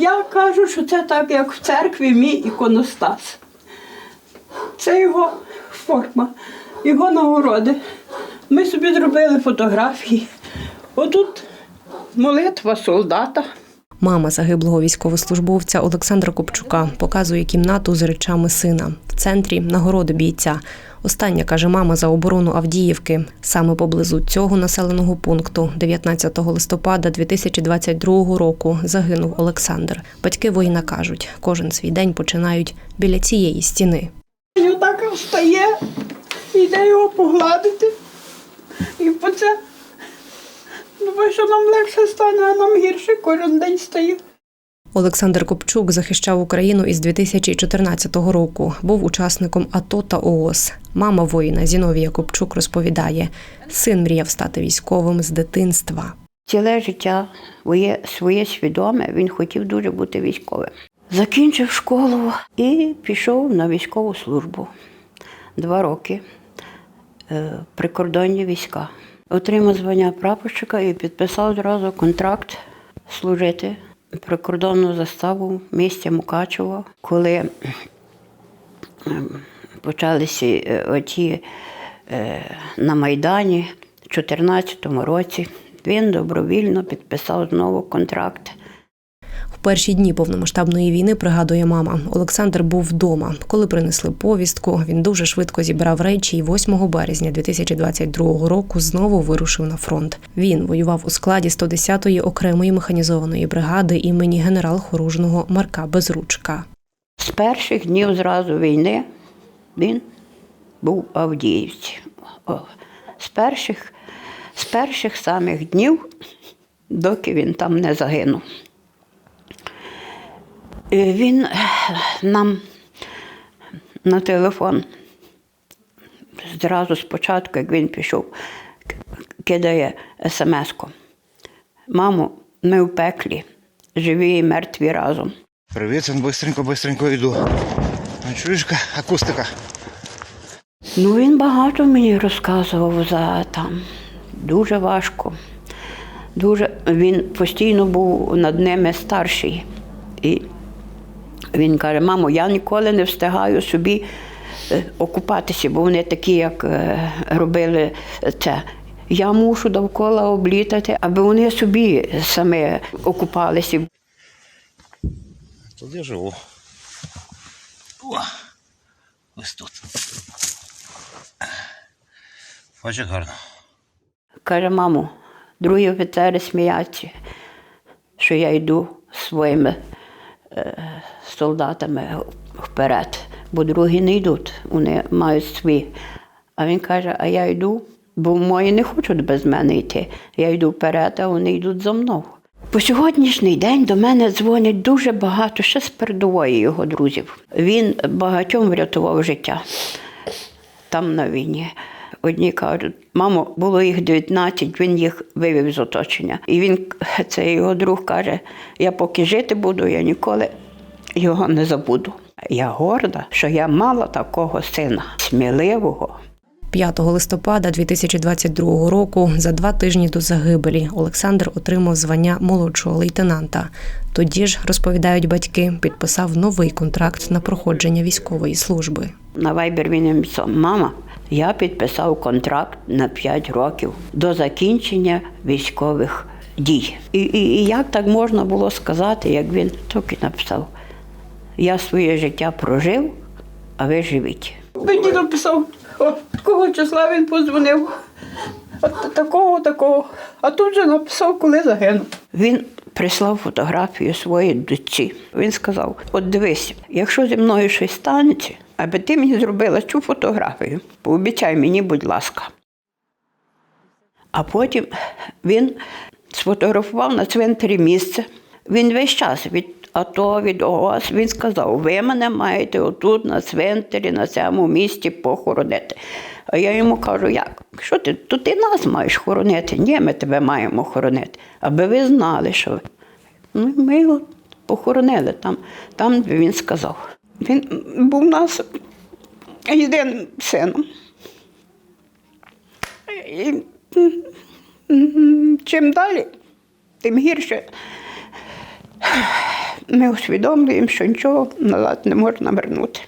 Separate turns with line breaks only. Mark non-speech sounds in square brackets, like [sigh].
Я кажу, що це так, як в церкві мій іконостас. Це його форма, його нагороди. Ми собі зробили фотографії. Отут молитва солдата.
Мама загиблого військовослужбовця Олександра Копчука показує кімнату з речами сина. В центрі нагороди бійця. Остання каже мама за оборону Авдіївки. Саме поблизу цього населеного пункту, 19 листопада 2022 року, загинув Олександр. Батьки воїна кажуть, кожен свій день починають біля цієї стіни.
І отак встає, йде його погладити. І по це думаю, що нам легше стане, а нам гірше кожен день стає.
Олександр Копчук захищав Україну із 2014 року. Був учасником АТО та ООС. Мама воїна Зіновія Копчук розповідає, син мріяв стати військовим з дитинства.
Ціле життя своє, свідоме він хотів дуже бути військовим. Закінчив школу і пішов на військову службу. Два роки е, прикордонні війська. Отримав звання прапорщика і підписав зразу контракт служити прикордонну заставу місця місті Мукачево, коли ем, почалися е, оті е, на Майдані в 2014 році. Він добровільно підписав знову контракт.
Перші дні повномасштабної війни пригадує мама. Олександр був вдома. Коли принесли повістку, він дуже швидко зібрав речі і 8 березня 2022 року знову вирушив на фронт. Він воював у складі 110-ї окремої механізованої бригади імені генерал-хоружного Марка Безручка.
З перших днів зразу війни він був Авдіївці. З перших, з перших самих днів, доки він там не загинув. Е, Він е, нам на телефон зразу спочатку, як він пішов, кидає смс-ку. Мамо, ми в пеклі, живі і мертві разом.
Привіт, він быстренько, быстренько йду. Чуєш, акустика?
Ну, він багато мені розказував за там. Дуже важко. Дуже, він постійно був над ними старший. І він каже, мамо, я ніколи не встигаю собі е, окупатися, бо вони такі, як е, робили це. Я мушу довкола облітати, аби вони собі самі окупалися.
Тут я живу. О, ось тут. Бачиш гарно.
Каже, мамо, другі офіцери сміються, що я йду своїми солдатами вперед, бо другі не йдуть, вони мають свій. А він каже, а я йду, бо мої не хочуть без мене йти. Я йду вперед, а вони йдуть за мною. По сьогоднішній день до мене дзвонять дуже багато ще з передової його друзів. Він багатьом врятував життя там на війні. Одні кажуть, мамо, було їх 19, він їх вивів з оточення. І він, [laughs] це його друг каже: я поки жити буду, я ніколи його не забуду. Я горда, що я мала такого сина, сміливого.
5 листопада 2022 року, за два тижні до загибелі, Олександр отримав звання молодшого лейтенанта. Тоді ж, розповідають батьки, підписав новий контракт на проходження військової служби.
На вайбер він їм писав, мама, я підписав контракт на 5 років до закінчення військових дій. І, і, і як так можна було сказати, як він тільки написав? Я своє життя прожив, а ви живіть.
Мені написав, о, такого числа він подзвонив. От такого, такого. А тут же написав, коли загинув.
Він прислав фотографію своїй дочці. Він сказав: от дивись, якщо зі мною щось станеться, аби ти мені зробила цю фотографію, пообіцяй мені, будь ласка. А потім він сфотографував на цвинтарі місце. Він весь час від АТО, від ООС, він сказав, ви мене маєте отут на цвинтарі, на цьому місці похоронити. А я йому кажу, як? Що ти? То ти нас маєш хоронити? Ні, ми тебе маємо хоронити. Аби ви знали, що ви. Ну, ми його похоронили там, там він сказав. Він був у нас єдиним сином. І, чим далі, тим гірше ми усвідомлюємо, що нічого назад не можна вернути.